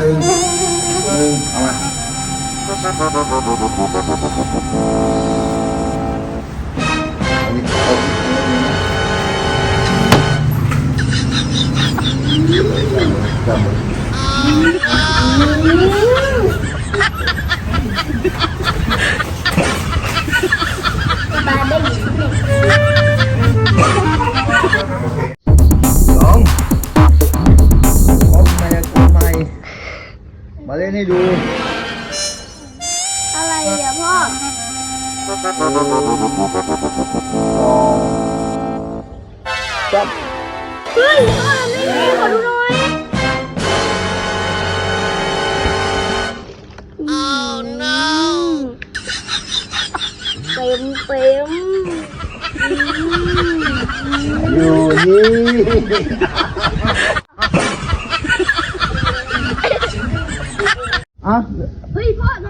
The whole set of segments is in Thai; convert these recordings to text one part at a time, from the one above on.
หนึ่งหนึ่งเอามา ให้ดู อะไรอะพ่อ จับเฮ้ยพ่อทำได้ไงขอดูหน่อยโอ้ no เต็มเต็มอืมอยู่นี่ ฮะ เฮ้ยพ่อน้อ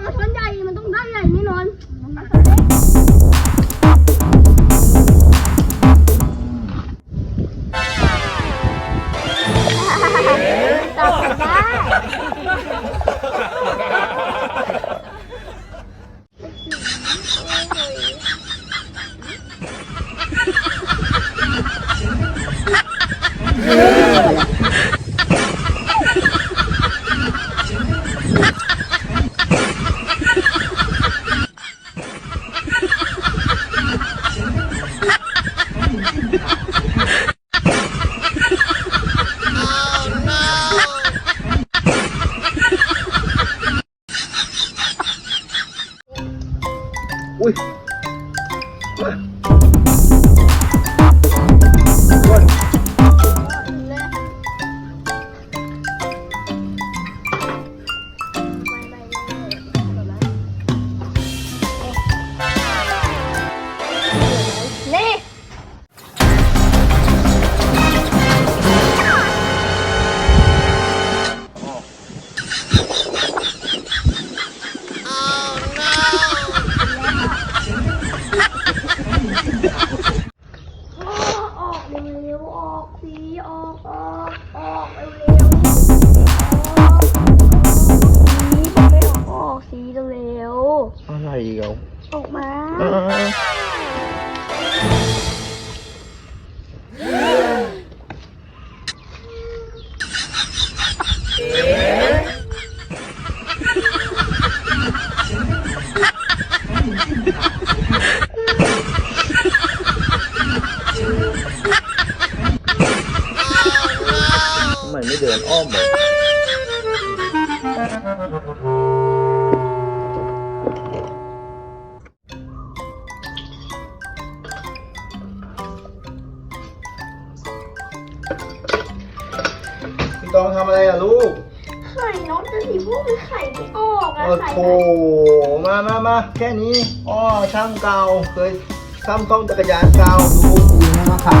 อุ้ย สีออกออกออกเร็วสีไม่ออกออกสีเร็วอะไรอีกอออกมาอ่า เดินอ้อมเลยพี่ตองทำอะไรอะลูกไข่น้องจะสีพวกมันไข่ไม่ออกอะโอ้ไข่โหมามามาแค่นี้ อ้อช่างเก่าเคยซ้ำต้องจักรยานเก่าดูดูนะมาขาด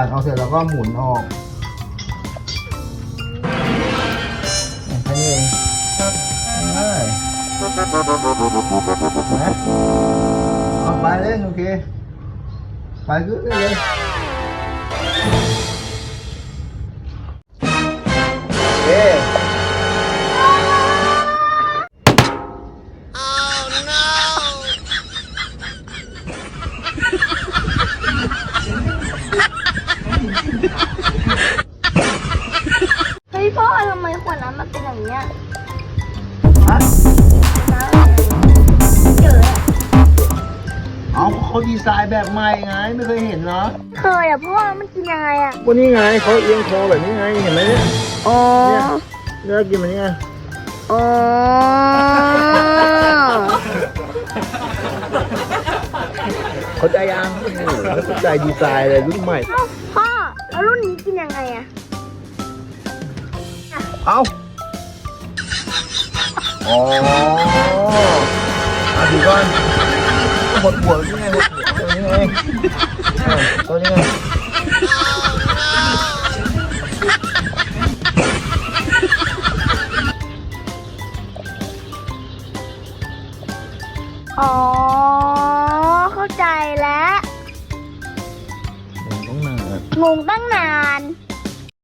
ขาดออกเสร็จแล้วก็หมุนออกแค่นี้เองง่ายนะเอาไปเลยโอเค ไปขึ้นเลยำไมขวดน้ำมันเป็นอย่างเนี้ยฮะน้ำเจอเอาเขาดีไซน์แบบใหม่ไงไม่เคยเห็นเหรอ เคยอะพ่อมันกินยังไงอะวันนี้ไงเขาเอียงคอแบบนี้ไงเห็นไหมเนี่ยอ๋อ เนี่ยเลือกกินแบบนี้ไงอ๋อ เข้าใจยังโอ้โหเข้าใจดีไซน์เลยรุ่นใหม่เอ้าพ่อ แล้วรุ่นนี้กินยังไงอะ เอา อ๋อเอาดูก่อนหดหัวนี่ไงหดหัวตัวนี้ไงเออตัวนี้ไงอ๋อ เข้าใจแล้วต้องนาน งงตั้งนาน